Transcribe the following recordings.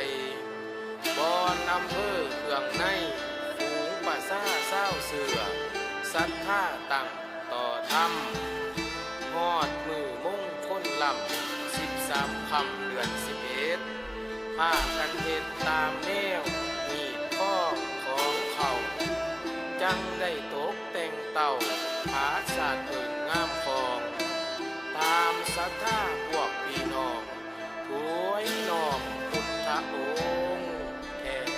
ใส่บอนอำเภอเครื่องในฝูงป่าซ่าเศร้าเสือสัทธาตั้งต่อธรรมฮอดมือมุ่งทนลำสิบสามคำเดือนสิบเอ็ดพากันเห็นตามแนวมีดข้อของเขาจังได้ตกแต่งเต่าผาสาดเอิงงามคอง ตามศรัทธาพวกพี่น้องถวยน้อมพุทธ องค์แท้แล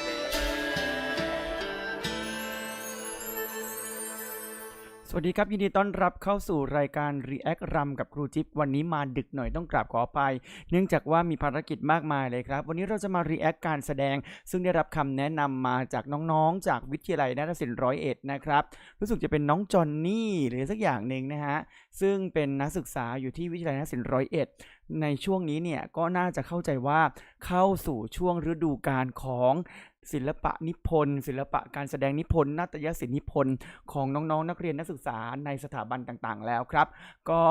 สวัสดีครับ ยินดีต้อนรับเข้าสู่รายการ React รำกับครูจิ๊บวันนี้มาดึกหน่อยต้องกราบขออภัยเนื่องจากว่ามีภารกิจมากมายเลยครับ วันนี้เราจะมา React การแสดง ซึ่งได้รับคำแนะนำมาจากน้องๆ จากวิทยาลัยนาฏศิลป์ร้อยเอ็ดนะครับ รู้สึกจะเป็นน้องจอนนี่หรือสักอย่างหนึ่งนะฮะ ซึ่งเป็นนักศึกษาอยู่ที่วิทยาลัยนาฏศิลป์ร้อยเอ็ด ในช่วงนี้เนี่ยก็น่าจะเข้าใจว่าเข้าสู่ช่วงฤดูกาลของศิลปะนิพนธ์ศิลปะการแสดงนิพนธ์นาฏยศิลป์นิพนธ์ของน้องๆนักเรียนนักศึกษาในสถาบันต่างๆ แล้วครับ ก็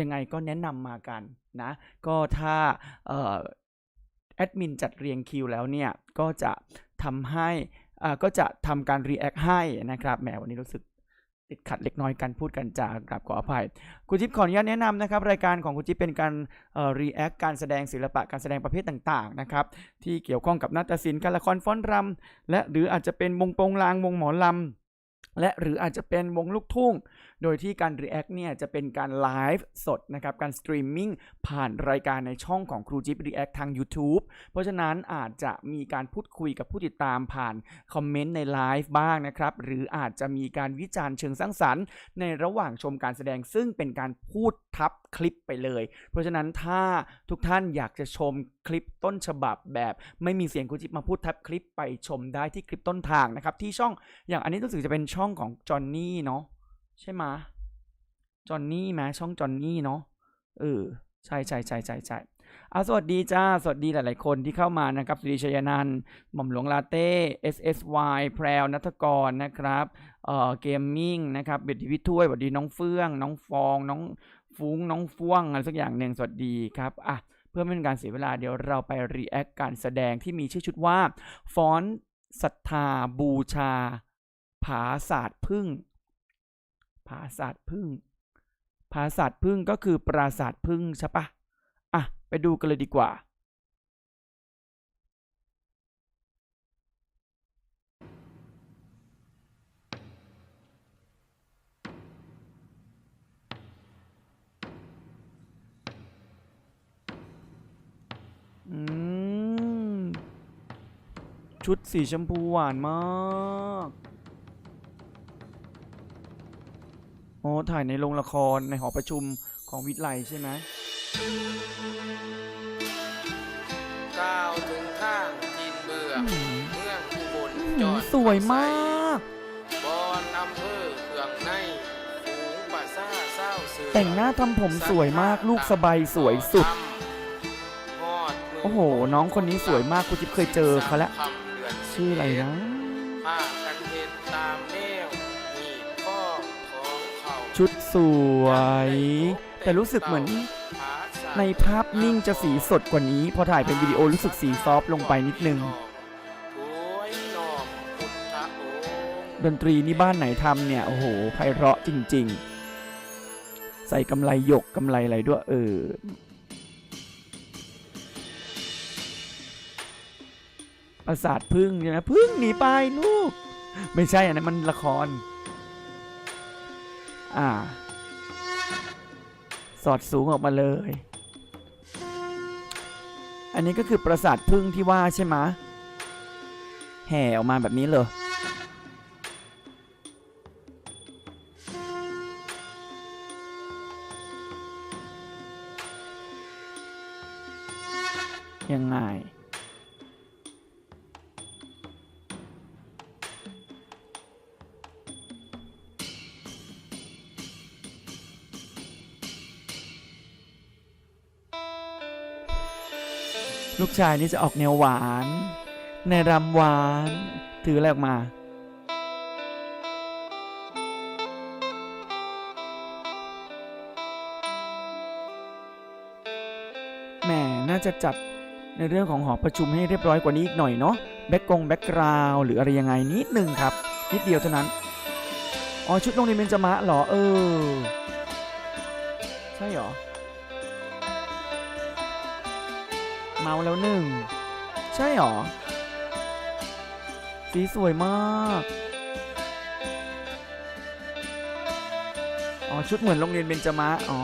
ยังไงก็แนะนำมากันนะ ก็ถ้าออแอดมินจัดเรียงคิวแล้วเนี่ยก็จะทำให้อ่าก็จะทำการ React ให้นะครับแหมวันนี้รู้สึก ติดขัดเล็กน้อยการพูดกันจากราบขออภัย คุณจิ๊บขออนุญาตแนะนำนะครับ รายการของคุณจิ๊บเป็นการเอ่อ react การแสดงศิลปะการแสดงประเภทต่างๆนะครับที่เกี่ยวข้องกับนาฏศิลป์การละครฟ้อนรำและหรืออาจจะเป็นวงโปงลางวงหมอลำและหรืออาจจะเป็นวงลูกทุ่งโดยที่การ react เนี่ยจะเป็นการไลฟ์สดนะครับ การสตรีมมิ่งผ่านรายการในช่องของครูจิ๊บ react ทาง YouTube เพราะฉะนั้นอาจจะมีการพูดคุยกับผู้ติดตามผ่านคอมเมนต์ในไลฟ์บ้างนะครับ หรืออาจจะมีการวิจารณ์เชิงสร้างสรรค์ ในระหว่างชมการแสดงซึ่งเป็นการพูดทับคลิปไปเลย เพราะฉะนั้นถ้าทุกท่านอยากจะชมคลิปต้นฉบับแบบไม่มีเสียงคุณจิ๊บมาพูดทับคลิปไปชมได้ที่คลิปต้นทางนะครับที่ช่องอย่างอันนี้รู้สึกจะเป็นช่องของจอห์นนี่เนาะ ใช่ไหมจอนนี่ไหมช่องจอนนี่เนาะเออใช่ใช่ใช่ใช่ใช่อาสวัสดีจ้า สวัสดีหลาย ๆ คนที่เข้ามานะครับสุริชัยนันท์หม่อมหลวงลาเต้ SSY แพรวนัทกรนะครับเอ่อเกมมิ่งนะครับเบ็ดดีวิถ้วยสวัสดีน้องเฟื่อง น้องฟอง น้องฟุ้ง น้องฟ่วงอะไรสักอย่างหนึ่งสวัสดีครับอะเพื่อไม่เป็นการเสียเวลาเดี๋ยวเราไป react การแสดงที่มีชื่อชุดว่า ฟอนศรัทธาบูชา ผาศาสตร์พึ่ง ผาศาสตร์พึ่งผาศาสตร์พึ่งก็คือปราสาทพึ่งใช่ปะอะ ไปดูกันเลยดีกว่า อืม ชุดสีชมพูหวานมาก โอ้ถ่ายในโรงละครในหอประชุมของวิทย์ไลใช่ไหมก้าวถึงทางทินเบื่ออืมเมืองอุบลอืจมอดสวยมากบอนอำเภอเครื่องในฝูงป่าซ่าเศร้าเสือแต่งหน้าทำผมสวยมากลูกสบายสวยสุดฮอดมืโอ้โห น้องคนนี้สวยมากคุณจิ๊บเคยเจอเขาแล้วคำเดือนชื่ออะไรนะ ชุดสวย แต่รู้สึกเหมือนในภาพนิ่งจะสีสดกว่านี้ พอถ่ายเป็นวิดีโอรู้สึกสีซอฟต์ลงไปนิดนึง ดนตรีนี่บ้านไหนทำเนี่ย โอ้โหไพเราะจริง ๆ ใส่กำไรหยกกำไรอะไรด้วยเออประสาทพึ่งใช่ไหมพึ่งหนีไปลูก ไม่ใช่อันนั้นมันละคร อ่า สอดสูงออกมาเลย อันนี้ก็คือประสาทพึ่งที่ว่าใช่ไหมแห่ออกมาแบบนี้เลยยังไง กชายนี่จะออกแนวหวาน ในรำหวาน ถืออะไรออกมา แหม น่าจะจับในเรื่องของหอประชุมให้เรียบร้อยกว่านี้อีกหน่อยเนาะ แบ็กกงแบ็กกราวหรืออะไรยังไงนิดนึงครับ นิดเดียวเท่านั้น อ๋อ ชุดโรงเรียนเบญจมะเหรอ เออ ใช่หรอ เมาแล้วหนึ่ง ใช่เหรอ สีสวยมาก อ๋อ ชุดเหมือนโรงเรียนเบญจมะ อ๋อ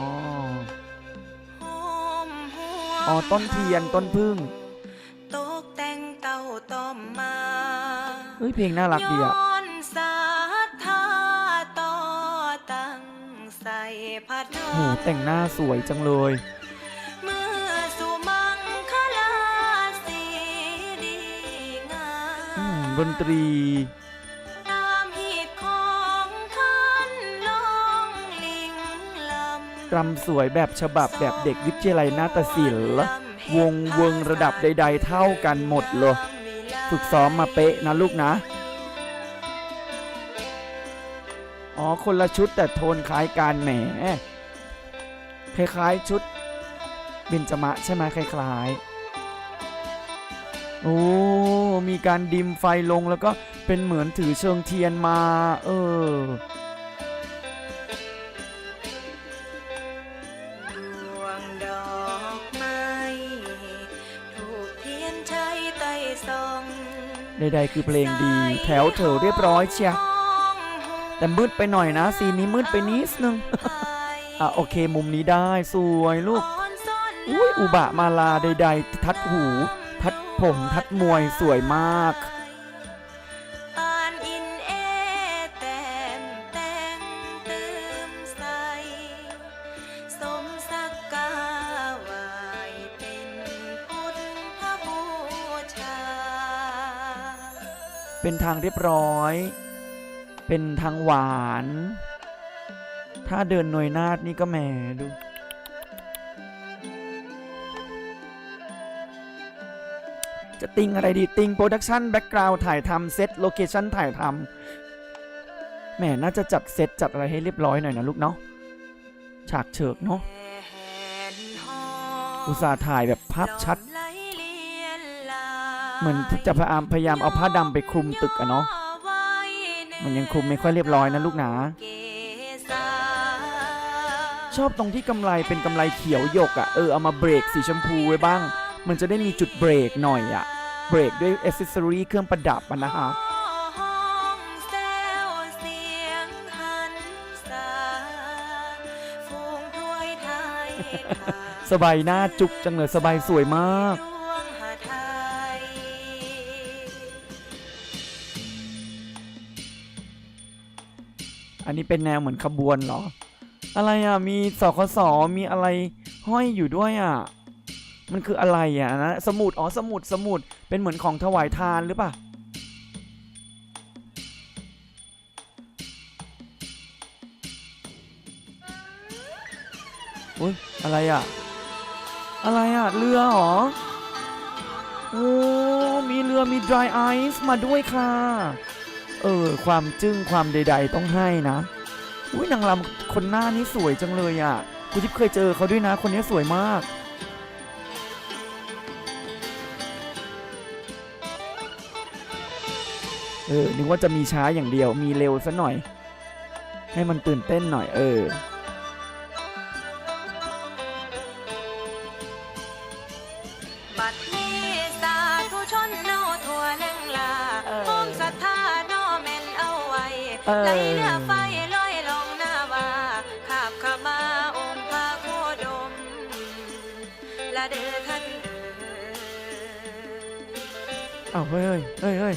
อ๋อ ต้นเทียนต้นพึ่งตกแต่งเต้าต้อมมาเฮ้ย เพลงน่ารักดีอะย้อนศรัทธาต่อตั้งใส่พัดโหแต่งหน้าสวยจังเลย ดนตรีตามหีดของขันลองลิงลำรำสวยแบบฉบับแบบเด็กวิทยาลัยนาฏศิลป์วงเวงระดับใด ๆ เท่ากันหมดเลยฝึกซ้อมมาเป๊ะนะลูกนะ อ๋อ คนละชุดแต่โทนคล้ายกันแหม คล้ายๆชุดเบญจมะใช่ไหมคล้ายๆ โอ้มีการดิมไฟลงแล้วก็เป็นเหมือนถือเชิงเทียนมา เออดวงดอกไม้ถูกเทียนใช้ไต่ส่องใดๆคือเพลงดีแถวเถอเรียบร้อยเชียแต่มืดไปหน่อยนะซีนนี้มืดไปนิดนึงอะโอเคมุมนี้ได้สวยลูกอุ้ยอุบะมาลาใดๆทัดหูทัด ผมทัดมวยสวยมากเป็นทาเป็นทางเรียบร้อย เป็นทางหวาน ถ้าเดินหน่วยนาดนี่ก็แหมดู จะติงอะไรดีติงโปรดักชันแบ็กกราวด์ถ่ายทำเซตโลเคชันถ่ายทำแหมน่าจะจัดเซตจัดอะไรให้เรียบร้อยหน่อยนะลูกเนาะฉากเฉิกเนาะอุตส่าห์ถ่ายแบบภาพชัด เหมือนจะพยายามพยายามเอาผ้าดำไปคลุมตึกอะเนาะมันยังคลุมไม่ค่อยเรียบร้อยนะลูกหนา ชอบตรงที่กำไลเป็นกำไลเขียวหยกอะเออเอามาเบรกสีชมพูไว้บ้าง มันจะได้มีจุดเบรกหน่อยอะ เบรกด้วยอ c เซสซอรีเครื่องประดับอะนะฮะห้องแซวเสียงหันษาฟูงถ้วยไทยทาสบายหน้าจุกจังเลยสบายสวยมากดวงหาไทยอันนี้เป็นแนวเหมือนขบวนเหรอ อะไรอะ มีสคสมีอะไรห้อยอยู่ด้วยอะ มันคืออะไรอะนะสมุดอ๋อสมุดสมุดเป็นเหมือนของถวายทานหรือเปล่าอุ้ยอะไรอะ อะไรอะ เรือหรอ โอ้ มีเรือมี dry ice มาด้วยค่ะ เออ ความจึ้งความใด ๆ ต้องให้นะ อุ้ยนางรำคนหน้านี้สวยจังเลยอะคุณทิพย์เคยเจอเขาด้วยนะ คนนี้สวยมาก เออนึกว่าจะมีช้าอย่างเดียวมีเร็วซะหน่อย ให้มันตื่นเต้นหน่อย เออ บัดนี้สาธุชนเนาทั่วแหล่งลาเออ พร้อมศรัทธาเนาแม่นเอาไว้เออ ไหลเรือไฟลอยลงหน้าว่าขาบขามาองค์พระโคดมละเด้อท่านเอ๋ยอ้าวเฮ้ยเฮ้ยเฮ้ย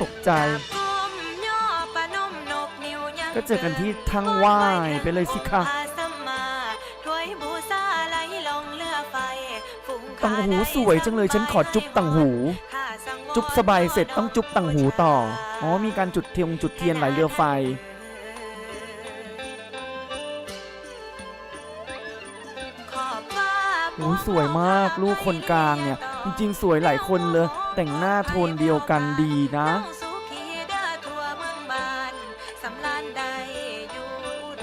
ตกใจ ก็เจอกันที่ทางไหวไปเลยสิคะอาสมางเรือไฟฝูงตังหูสวยจังเลยฉันขอจุ๊บตังหู จุ๊บสบายเสร็จต้องจุ๊บตังหูต่อ อ๋อ มีการจุดเทียงจุดเทียนไหลเรือไฟโอ้สวยมากลูกคนกลางเนี่ย จริงๆ สวยหลายคนเลย แต่งหน้าโทนเดียวกันดีนะ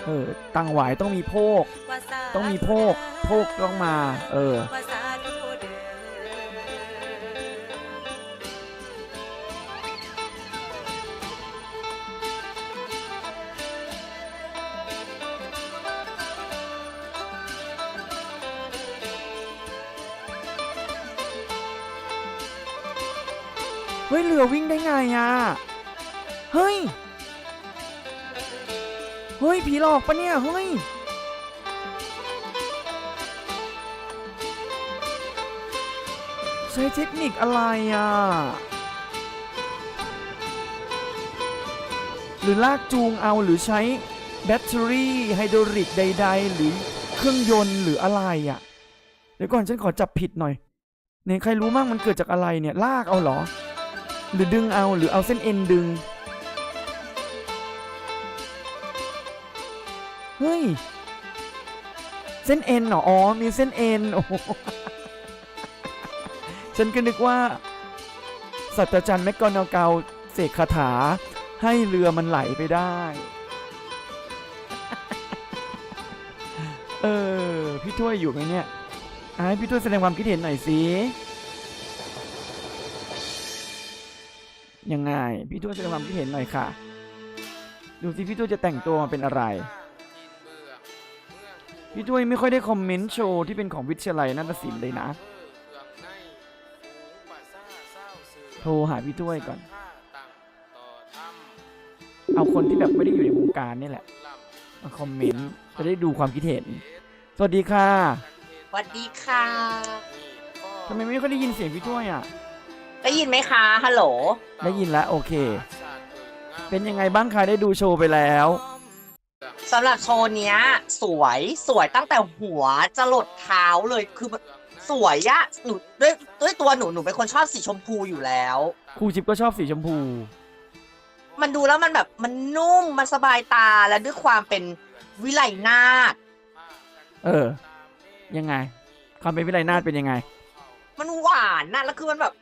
เออตังหวายต้องมีโพกว่าสาต้องมีโพก โพกต้องมา เออ เฮ้ยเรือวิ่งได้ไงอะ เฮ้ย เฮ้ย ผีหลอกปะเนี่ย เฮ้ย ใช้เทคนิคอะไรอะ หรือลากจูงเอาหรือใช้แบตเตอรี่ไฮดรอลิกใด ๆ หรือเครื่องยนต์หรืออะไรอะ เดี๋ยวก่อนฉันขอจับผิดหน่อยเนี่ยใครรู้มั่งมันเกิดจากอะไรเนี่ย ลากเอาเหรอ หรือดึงเอาหรือเอาเส้นเอ็นดึง เฮ้ย เส้นเอ็นเหรอ อ๋อ มีเส้นเอ็นโอ้ฉันก็นึกว่าสัตว์อาจารย์แมกกอนเกาเสกคาถาให้เรือมันไหลไปได้ เออ พี่ถ้วยอยู่ไหมเนี่ยให้พี่ถ้วยแสดงความคิดเห็นหน่อยสิ ยังไง พี่ถ้วยแสดงความคิดเห็นหน่อยค่ะ ดูสิพี่ถ้วยจะแต่งตัวมาเป็นอะไร พี่ถ้วยไม่ค่อยได้คอมเมนต์โชว์ที่เป็นของวิทยาลัยนาฏศิลป์เลยนะ โทรหาพี่ถ้วยก่อน เอาคนที่แบบไม่ได้อยู่ในวงการนี่แหละมาคอมเมนต์จะได้ดูความคิดเห็น สวัสดีค่ะ สวัสดีค่ะทำไมไม่ค่อยได้ยินเสียงพี่ถ้วยอะ ได้ยินไหมคะฮัลโหล ได้ยินแล้วโอเค เป็นยังไงบ้างคะได้ดูโชว์ไปแล้ว สำหรับโชว์เนี้ย สวยสวยตั้งแต่หัวจะหลดเท้าเลยคือมันสวยอะหนูด้วยด้วยตัวหนูหนูเป็นคนชอบสีชมพูอยู่แล้ว ครูชิปก็ชอบสีชมพู มันดูแล้วมันแบบมันนุ่มมันสบายตาและด้วยความเป็นวิไลนาฏเออ ยังไงความเป็นวิไลนาถเป็นยังไง มันหวานนะแล้วคือมันแบบ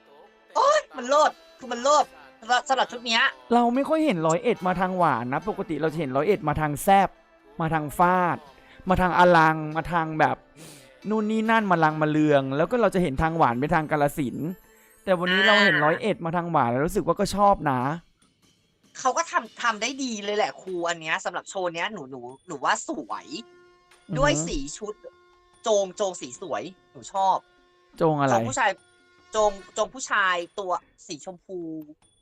โอ๊ยมันเลิศคือมันเลิศสำหรับสำหรับชุดเนี้ยเราไม่ค่อยเห็นร้อยเอ็ดมาทางหวานนะ ปกติเราจะเห็นร้อยเอ็ดมาทางแซบมาทางฟาด มาทางอลังมาทางแบบนู่นนี่นั่นมาลังมาเลือง แล้วก็เราจะเห็นทางหวานไปทางกาลสินธุ์แต่วันนี้เราเห็นร้อยเอ็ดมาทางหวานแล้วรู้สึกว่าก็ชอบนะเขาก็ทำทำได้ดีเลยแหละครูอันเนี้ยสำหรับโชว์เนี้ยหนูหนูหนูว่าสวย ด้วยอือฮึสีชุด โจงโจงสีสวยหนูชอบ โจงอะไรโจงผู้ชายโจงโจงผู้ชายตัวสีชมพู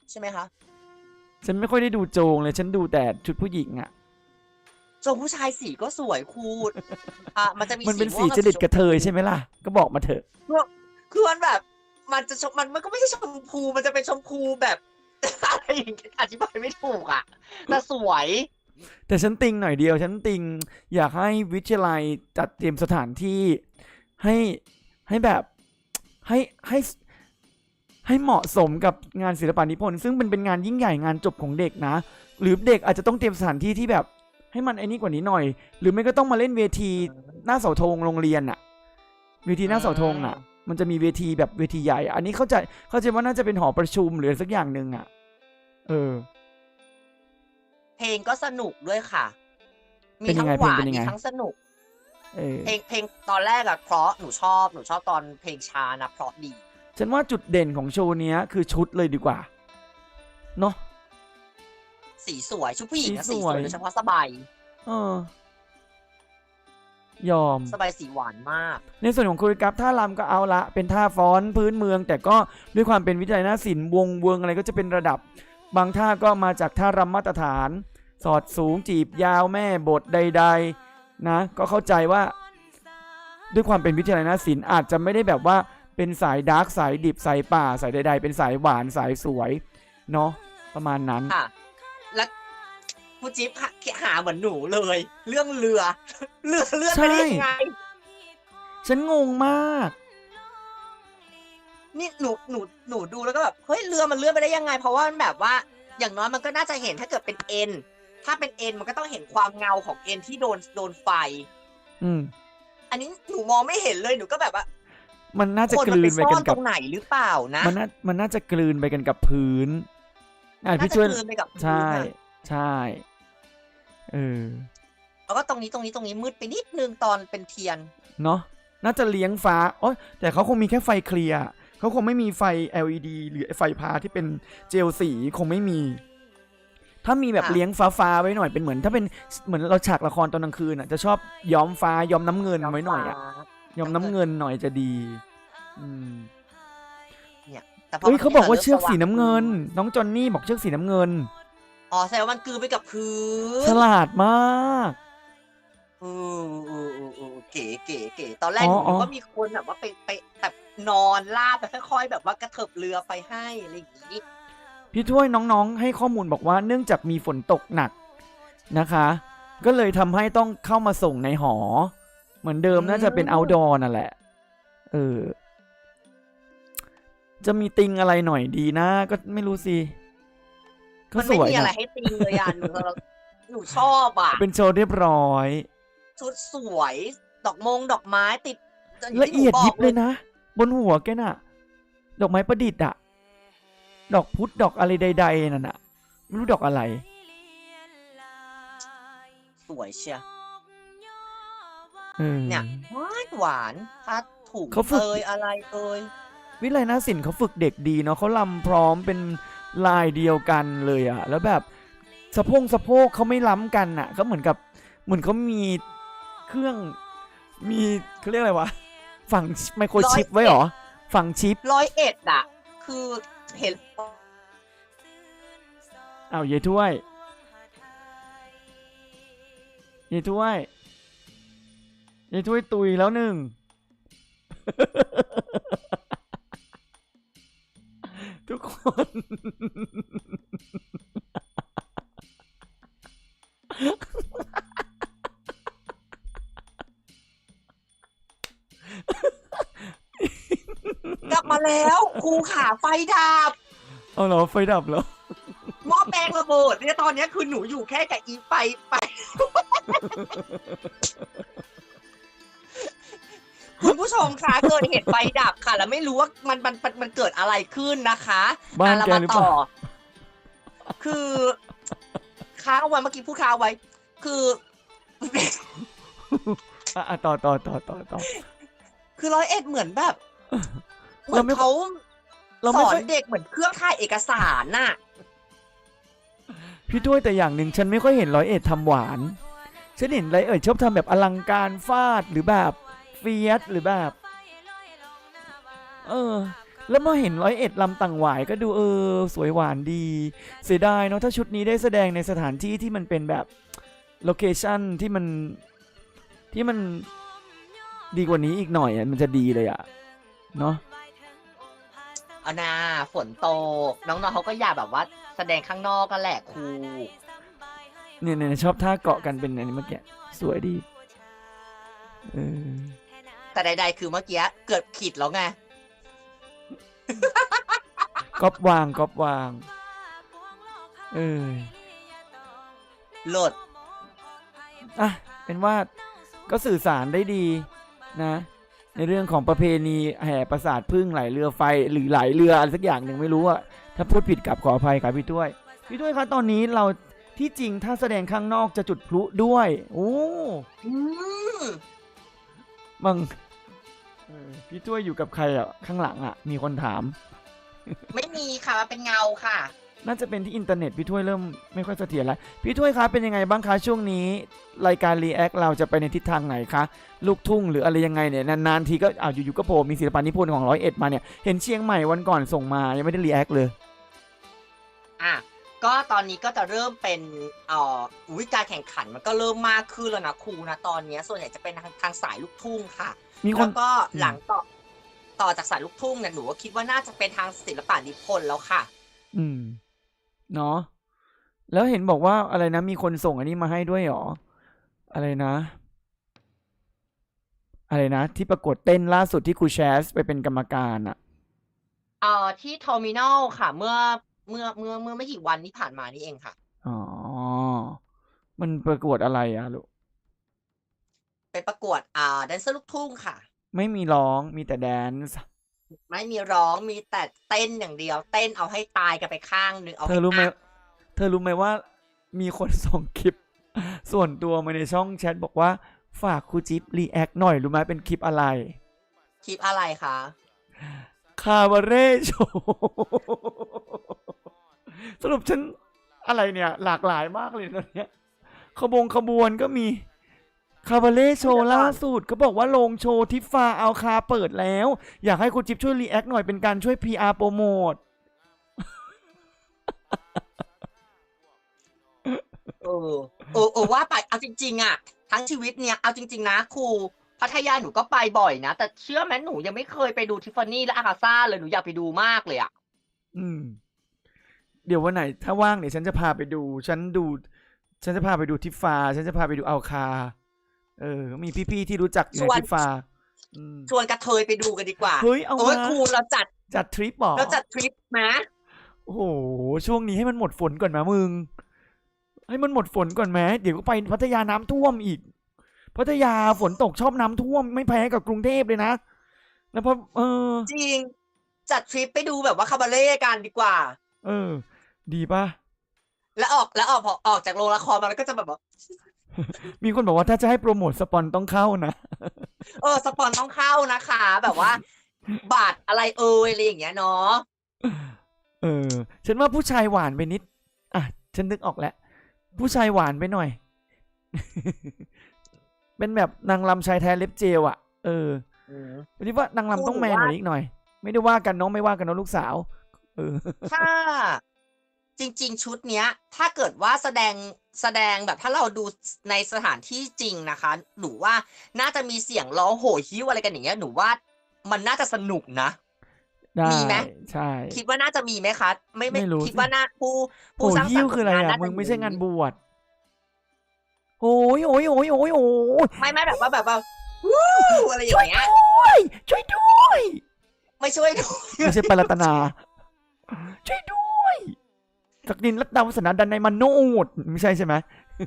ใช่ไหมคะฉันไม่ค่อยได้ดูโจงเลย ฉันดูแต่ชุดผู้หญิงอะโจงผู้ชายสีก็สวยครูอะมันจะมีมันเป็นม่สีวงจริตชมกระเทยใช่ไหมล่ะ ก็บอกมาเถอะ คือมันแบบ มันจะชมมันมันก็ไม่ใช่ชมพูมันจะเป็นชมพูแบบ อะไรอย่างเงี้ยอธิบายไม่ถูกอะแต่สวย แต่ฉันติงหน่อยเดียว ฉันติงอยากให้วิทยาลัยจัดเตรียมสถานที่ให้ให้แบบ ให้ให้ให้เหมาะสมกับงานศิลปะนิพนธ์ซึ่งเป็นเป็นงานยิ่งใหญ่งานจบของเด็กนะ หรือเด็กอาจจะต้องเตรียมสถานที่ที่แบบ ให้มันไอ้นี่กว่านี้หน่อย หรือไม่ก็ต้องมาเล่นเวทีหน้าเสาธงโรงเรียนอะเวทีหน้าเสาธงอะมันจะมีเวทีแบบเวทีใหญ่ อันนี้เข้าใจเข้าใจว่าน่าจะเป็นหอประชุมหรือสักอย่างหนึ่งอะเออ เพลงก็สนุกด้วยค่ะ มีเป็นยัทั้งงไงหวานเพลงเป็นยังมีไงทั้งสนุก เออเพลงเพลงตอนแรกอะเพราะหนูชอบหนูชอบตอนเพลงช้านะเพราะดีฉันว่าจุดเด่นของโชว์เนี้ยคือชุดเลยดีกว่าเนาะสีสวยชุดผู้หญิงอะสีสีสสววยยโดยเฉพาะสบายเออยอมสบายสีหวานมาก ในส่วนของโคริกราฟท่ารำก็เอาละ เป็นท่าฟ้อนพื้นเมือง แต่ก็ด้วยความเป็นวิทยาลัยนาฏศิลป์วงเวิงอะไรก็จะเป็นระดับ บางท่าก็มาจากท่ารำมาตรฐาน สอดสูงจีบยาวแม่บทใด ๆ นะก็เข้าใจว่าด้วยความเป็นวิทยาลัยนาฏศิลป์อาจจะไม่ได้แบบว่าเป็นสายดาร์กสายดิบสายป่าสายใด ๆ เป็นสายหวานสายสวยเนาะประมาณนั้นค่ะแล้วครูจิ๊บหาหาเหมือนหนูเลย เรื่องเรือเรือเลื่อนไปได้ยังไงฉันงงมาก นี่หนูหนูหนูดูแล้วก็แบบเฮ้ยเรือมันเลื่อนไปได้ยังไง เพราะว่ามันแบบว่า อย่างน้อยมันก็น่าจะเห็นถ้าเกิดเป็นเอ็น ถ้าเป็นเอ็นมันก็ต้องเห็นความเงาของเอ็นที่โดนโดนไฟ อืม อันนี้หนูมองไม่เห็นเลยหนูก็แบบว่ามันน่าจะคนกมันลืไปนไปซ่อกันนตกับรงไหนหรือเปล่านะ มันน่ามันน่าจะกลืนไปกันกับพื้นอะน่าพี่จะช่วยกลืนไปกับพื้นใช่อะใช่เออแล้วก็ตรงนี้ตรงนี้ตรงนี้มืดไปนิดนึงตอนเป็นเทียน เนาะน่าจะเลี้ยงฟ้าอ๋อแต่เขาคงมีแค่ไฟเคลียร์เขาคงไม่มีไฟ LED หรือไฟพาที่เป็นเจลสีคงไม่มี ถ้ามีแบบค่ะเลี้ยงฟ้าฟ้าๆไว้หน่อยเป็นเหมือน ถ้าเป็นเหมือนเราฉากละครตอนกลางคืนอะจะชอบย้อมฟ้าย้อมน้ำเงินไว้หน่อยอะย้อมน้ำเงินหน่อยจะดี อืมเนี่ยแต่พเฮ้ยเขาบอกว่าริ่มเชือกสีสว่างน้ำเงิน น้องจอนนี่บอกเชือกสีน้ำเงินอ๋อแสดงว่ามันกลืนไปกับพื้นฉลาดมากเออเออเออเออเก๋เก๋เก๋ตอนแรกอ๋หอนูอ๋อนึกว่ามีคนแบบว่าไปไปแบบนอนลาบไปค่อยๆแบบว่ากระเถิบเรือไปให้อะไรอย่างงี้ พี่ถ้วยน้องๆ ให้ข้อมูลบอกว่าเนื่องจากมีฝนตกหนักนะคะ ก็เลยทำให้ต้องเข้ามาส่งในหอ เหมือนเดิมน่าจะเป็น outdoor นั่นแหละ เออ จะมีติงอะไรหน่อยดีนะ ก็ไม่รู้สิก็มันสไม่วยมีอะไรนะให้ตีเลยอะ หนูหนูชอบอะ เป็นโชว์เรียบร้อย ชุดสวย ดอกมงดอกไม้ติดางละที่หนูเอียดบกยิบเลยนะ บนหัวแกน่ะ ดอกไม้ประดิษฐ์อะ ดอกพุธดอกอะไรใด ๆนั่นอะไม่รู้ดอกอะไร สวยเชียเออเนี่ยหวานหวานพัดถุงเขาฝึกเอยอะไรเอยวิไลนาศิลป์เขาฝึกเด็กดีเนาะเขาลำพร้อมเป็นลายเดียวกันเลยอะแล้วแบบสะโพงสะโพกเขาไม่ล้ำกันอะเขาเหมือนกับเหมือนเขามีเครื่องมีเขาเรียกอะไรวะ ฝังไมโครชิปไว้เหรอ ฝังชิปร้อยเอ็ดอะคือ เห็นอ้าวเยถ้วยเยถ้วยเยถ้วยตุยแล้วหนึ่งทุกคนกลับ มาแล้วครูขาไฟดับเอาเหรอไฟดับเหรอหม้อแปลงระเบิดเนี่ยตอนเนี้ยคือหนูอยู่แค่กับอีไฟไปคุณผู้ชมคะเกิดเหตุไฟดับค่ะ แล้วไม่รู้ว่ามันมันมันมันเกิดอะไรขึ้นนะคะบ้านอะเราแกมาหรือเปต่อล่าคือค้างเอาไว้เมื่อกี้พูดค้างเอาไว้ คือ อะอะต่อต่อต่อต่อต่อ คือร้อยเอ็ดเหมือนแบบ เหมืเราอนไม่ เขาเราสไม่อนค่อยเด็กเหมือนเครื่องถ่ายเอกสารน่ะ พี่ถ้วยแต่อย่างหนึ่งฉันไม่ค่อยเห็นร้อยเอ็ดทำหวาน ฉันเห็นร้อยเอ็ดชอบทำแบบอลังการฟาดหรือแบบเฟียสหรือแบบ เออ แล้วมาเห็นร้อยเอ็ดลำต่างหวายก็ดูเออ สวยหวานดี เสียดายเนาะถ้าชุดนี้ได้แสดงในสถานที่ที่มันเป็นแบบโลเคชั่นที่มันที่มันดีกว่านี้อีกหน่อยอะมันจะดีเลยอะเนาะ เอานาฝนตก น้องๆเขาก็อยากแบบว่าแสดงข้างนอกกันแหละครูเนี่ยเนี่ยชอบท่าเกาะกันเป็นอันนี้เมื่อกี้สวยดีเออแต่ใดๆคือเมื่อกี้เกิดผิดแล้วไงก๊อปวางก๊อปวาง เออโหลดอะเป็นว่าก็สื่อสารได้ดีนะ ในเรื่องของประเพณีแห่ประสาทพึ่งไหลเรือไฟหรือไหลเรืออะไรสักอย่างหนึ่งไม่รู้อะถ้าพูดผิดกับขออภัยครับพี่ถ้วย พี่ถ้วยครับตอนนี้เราที่จริงถ้าแสดงข้างนอกจะจุดพลุด้วย โอ้อืมบังพี่ถ้วยอยู่กับใครอะข้างหลังอะมีคนถาม ไม่มีค่ะมันเป็นเงาค่ะ น่าจะเป็นที่อินเทอร์เน็ตพี่ถ้วยเริ่มไม่ค่อยเสถียรแล้ว พี่ถ้วยครับเป็นยังไงบ้างคะช่วงนี้ รายการรีแอคเราจะไปในทิศทางไหนคะ ลูกทุ่งหรืออะไรยังไงเนี่ยนานๆทีก็อ้าวอยู่ๆก็โผล่มีศิลปะนิพนธ์ของร้อยเอ็ดมาเนี่ยเห็นเชียงใหม่วันก่อนส่งมายังไม่ได้รีแอคเลยอะก็ตอนนี้ก็จะเริ่มเป็นเอ่อวิการแข่งขันมันก็เริ่มมากขึ้นแล้วนะครูนะตอนเนี้ยส่วนใหญ่จะเป็นทางทางสายลูกทุ่งค่ะมีคนแล้วก็อืมหลังต่อต่อจากสายลูกทุ่งเนี่ยหนูก็คิดว่าน่าจะเป็นทางศิลปะนิพนธ์แล้วค่ะ อืม เนาะแล้วเห็นบอกว่าอะไรนะ มีคนส่งอันนี้มาให้ด้วยเหรอ อะไรนะ อะไรนะ ที่ประกวดเต้นล่าสุดที่ครูแชสไปเป็นกรรมการอะเอ่อที่เทอร์มินอลค่ะ เมื่อเมื่อเมื่อเมื่อไม่กี่วันที่ผ่านมานี่เองค่ะ อ๋อ มันประกวดอะไรอะลูกไปประกวดอ่าแดนเซอร์ลูกทุ่งค่ะ ไม่มีร้องมีแต่แดนซ์ ไม่มีร้องมีแต่เต้นอย่างเดียว เต้นเอาให้ตายกันไปข้างหนึ่งเอาเธให้อรู้ไหมอักเธอรู้ไหมว่า มีคนส่งคลิป ส่วนตัวมาในช่องแชทบอกว่า ฝากครูจิ๊บรีแอคหน่อยรู้ไหมเป็นคลิปอะไร คลิปอะไรคะคาบาเร่โชว์สรุปฉันอะไรเนี่ย หลากหลายมากเลยตอนเนี้ยขบงขบวนก็มี คาบาเล่โชว์ล่าสุดก็บอกว่าลงโชว์ทิฟฟาเอาคาเปิดแล้ว อยากให้คุณจิ๊บช่วยรีแอคหน่อยเป็นการช่วย PR โปรโมทเออเออเออว่าไปเอาจริง ๆ อะ ทั้งชีวิตเนี่ยเอาจริง ๆ นะครูพัทยาหนูก็ไปบ่อยนะ แต่เชื่อไหมหนูยังไม่เคยไปดูทิฟฟานี่และอากาซ่าเลยหนูอยากไปดูมากเลยอะอืม เดี๋ยววันไหน ถ้าว่างเดี๋ยวฉันจะพาไปดู ฉันดู ฉันจะพาไปดูทิฟฟา ฉันจะพาไปดูเอาคา เออ มีพี่ๆที่รู้จักอยู่ชในวนทิฟฟาอืมชวนกระเทยไปดูกันดีกว่า เฮ้ย เอาโอ้ยมาครูเราจัด จัดทริปเหรอเราจัดทริปนะโอ้โห ช่วงนี้ให้มันหมดฝนก่อนนะมึง ให้มันหมดฝนก่อนไหมเดี๋ยวก็ไปพัทยาน้ำท่วมอีก พัทยาฝนตกชอบน้ำท่วมไม่แพ้กับกรุงเทพเลยนะ แล้วพอเออ จริง จัดทริปไปดูแบบว่าคาบาเล่กันดีกว่า เออ ดีปะแล้วออกแล้วออกพอออกจากโรงละครมาแล้วก็จะแบบว่า มีคนบอกว่าถ้าจะให้โปรโมทสปอนต้องเข้านะเออสปอนต้องเข้านะคะ แบบว่า บาทอะไรเอ่ยอะไรอย่างเงี้ยเนาะเออ ฉันว่าผู้ชายหวานไปนิด อะ ฉันนึกออกแล้ว ผู้ชายหวานไปหน่อย เป็นแบบนางลำชายแท้เล็บเจลอะ เออคิดว่านางลำต้องแมนกว่านี้อีกหน่อย ไม่ได้ว่ากันน้องไม่ว่ากันน้องลูกสาว เออถ้าจริง ๆ ชุดเนี้ย ถ้าเกิดว่าแสดง แสดงแบบถ้าเราดูในสถานที่จริงนะคะ หนูว่าน่าจะมีเสียงร้องโหยหิ้วอะไรกันอย่างเงี้ยหนูว่ามันน่าจะสนุกนะได้มีไหมใช่ คิดว่าน่าจะมีไหมคะ ไม่ไม่ไม่รู้คิดสิว่าน่าผู้โหผู้สร้างสรยิ้รวค์คืออะไรผลอะน่าจมึงไม่ใช่งานบมีวชโอ้ยโอ้ยโอ้ยโอ้ยโอ้ยไม่ไม่แบบว่าแบบว่าวู้อะไรอย่างเงี้ยด้วยช่วยด้วย ไม่ช่วยดูไม่ใช่ปารัตนา ช่วยด้วย สักดินรัตดาวัฒนาดันในยมโนดไม่ใช่ใช่ไหม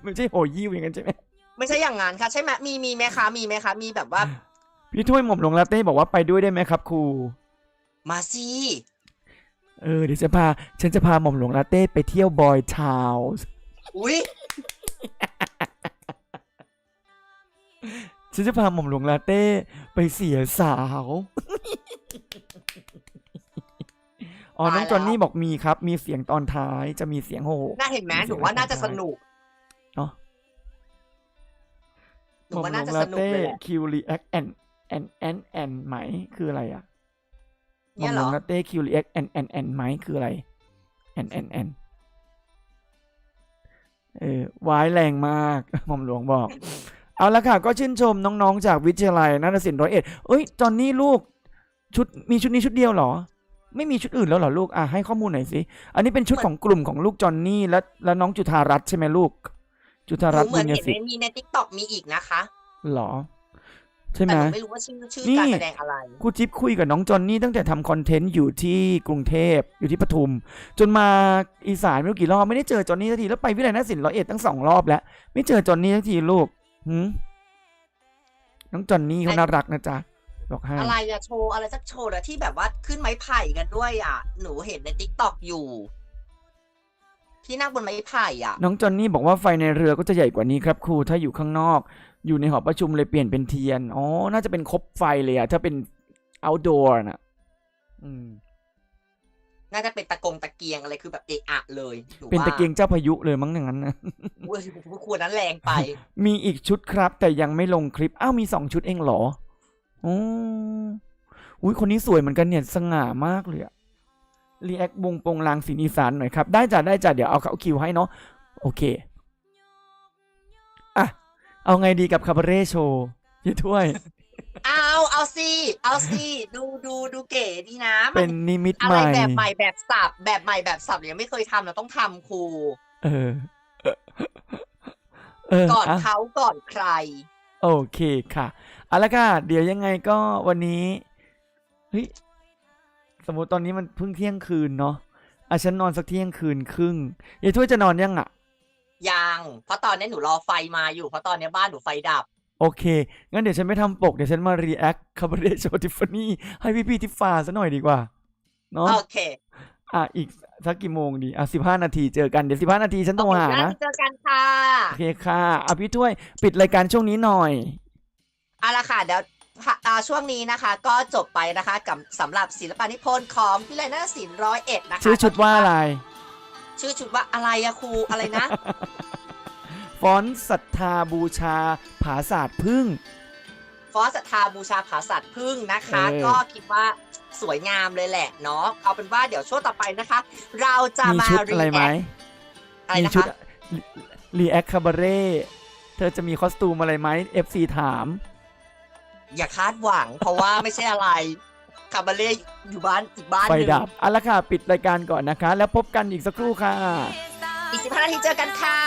ไม่ใช่โหยิ้วอย่างนั้นใช่ไหมไม่ใช่อย่างนั้นค่ะ ใช่ไหมมีมีไหมคะมีไหมคะมีแบบว่า พี่ถ้วยหม่อมหลวงลาเต้บอกว่าไปด้วยได้ไหมครับครูมาสิเออเดี๋ยวจะพา ฉันจะพาหม่อมหลวงลาเต้ไปเที่ยวบอยทาวน์อุ้ยฉันจะพาหม่อมหลวงลาเต้ไปเสียสาว อ๋อน้องจอนนี่บอกมีครับ มีเสียงตอนท้ายจะมีเสียงโหน่าเห็นไหมมีหเสีนูยงว่าน่าจะตอสท้ยนุกเนาะหนูว่าน่าจะหม่อสมหลวงนุกลาเลยเต้แหละคิวรีแอคแอนแอนแอนแอนไหมคืออะไรอะหม่เนี่อมยหเหลรวองลาเต้คิวรีแอคแอนแอนแอนไหมคืออะไรแอนแอนแอนเออวายแรงมากหม่อมหลวงบอก เอาละค่ะ ก็ชื่นชมน้องๆ จากวิทยาลัยนาฏศิลป์ร้อยเอ็ดเอ้ย จอนนี่ลูกชุดมีชุดนี้ชุดเดียวเหรอ ไม่มีชุดอื่นแล้วเหรอลูกอะให้ข้อมูลหน่อยสิอันนี้เป็นชุดของกลุ่มของลูกจอนนี่และและน้องจุธารัตน์ใช่ไหมลูก จุธาหรันูตน์เหมืบุอนญยเห็นศิษในย์มีในทิกตอกมีอีกนะคะ เหรอ ใช่ไหแต่มหนูไม่รู้ว่าชื่อชื่อนี่ การแสดงอะไร ครูจิ๊บคุยกับน้องจอนนี่ตั้งแต่ทำคอนเทนต์อยู่ที่กรุงเทพอยู่ที่ปทุม จนมาอีสานไม่รู้กี่รอบไม่ได้เจอจอนนี่สักทีแล้วไปวิทยาลัยนาฏศิลป์ร้อยเอ็ดตั้งสองรอบแล้ว ไม่เจอจอนนี่สักทีลูกหืมน้องจอนนี่เขาไอ้น่ารักนะจ๊ะ บอกให้อะไรอะโชว์อะไรสักโชว์แล้วที่แบบว่าขึ้นไม้ไผ่กันด้วยอะหนูเห็นในทิกตอกอยู่ ที่นั่งบนไม้ไผ่อะน้องจอนนี่บอกว่าไฟในเรือก็จะใหญ่กว่านี้ครับครูถ้าอยู่ข้างนอก อยู่ในหอประชุมเลยเปลี่ยนเป็นเทียนอ๋อน่าจะเป็นคบไฟเลยอะถ้าเป็น outdoor น่ะ อืม น่าจะเป็นตะกงตะเกียงอะไรคือแบบเอะอะเลยหนูเป็นว่าตะเกียงเจ้าพายุเลยมั้งอย่างนั้นนะอุ๊ยควรนั้นแรงไป มีอีกชุดครับ แต่ยังไม่ลงคลิป อ้าวมีสองชุดเองเหรอ อออุ้ยคนนี้สวยเหมือนกันเนี่ยสง่ามากเลยอะรีแอคบงโปงลางสินอีสานหน่อยครับ ได้จ้ะได้จ้ะเดี๋ยวเอาเขาคิวให้เนาะโอเคอะเอาไงดีกับคาบาเร่โชว์ยี่ถ้วย เอาเอาสิเอาสิดูดูดูเก๋ดีนะมัเป็นนิมิตอะใหไรม่แบบใหม่แบบสับแบบใหม่แบบสับยังไม่เคยทำเราต้องทำครู เออ เออก่อนอะเขาก่อนใคร โอเคค่ะเอาละค่ะ เดี๋ยวยังไงก็วันนี้เฮ้ยสมมติตอนนี้มันเพิ่งเที่ยงคืนเนาะอะฉันนอนสักเที่ยงคืนครึ่งยายถ้วยจะนอนยังอะ ยัง เพราะตอนนี้หนูรอไฟมาอยู่ เพราะตอนนี้บ้านหนูไฟดับ โอเค งั้นเดี๋ยวฉันไม่ทำปก เดี๋ยวฉันมารีแอคคาบาเร่โชว์ทิฟฟานี่ให้พี่ๆทิฟฟาซะหน่อยดีกว่า เนาะ โอเค อะอีกสักกี่โมงดีอะสิบห้านาทีเจอกันเดี๋ยวสิบห้านาทีฉันโทรหาโอเคนะเจอกันค่ะโอเคค่ะอะพี่ถ้วยปิดรายการช่วงนี้หน่อยเอาละค่ะเดี๋ยวอ่าช่วงนี้นะคะ ก็จบไปนะคะกับสำหรับศิลปานิพนธ์ของพิไลนาฏศิลป์ร้อยเอ็ดนะคะชื่อชุดว่าอะไร ชื่อชุดว่าอะไรอะครูอะไรนะไฟฟอนต์ศรัทธาบูชา ผาศาสตร์พึ่ง ฟอสศรัทธาบูชาผาสัตว์พึ่งนะคะ เออ ก็คิดว่าสวยงามเลยแหละเนาะเอาเป็นว่าเดี๋ยวช่วงต่อไปนะคะ เราจะมีมาชุดอะไรไหม react อะไรมีนะชุดคะ รีแอคคาบาเร่เธอจะมีคอสตูมอะไรไหม FC ถาม อย่าคาดหวัง เพราะว่าไม่ใช่อะไรคาบาเล่อยู่บ้านอีกบ้านหไฟนึ่งดับเอาละค่ะ ปิดรายการก่อนนะคะ แล้วพบกันอีกสักครู่ค่ะ อีกสิบห้านาทีเจอกันค่ะ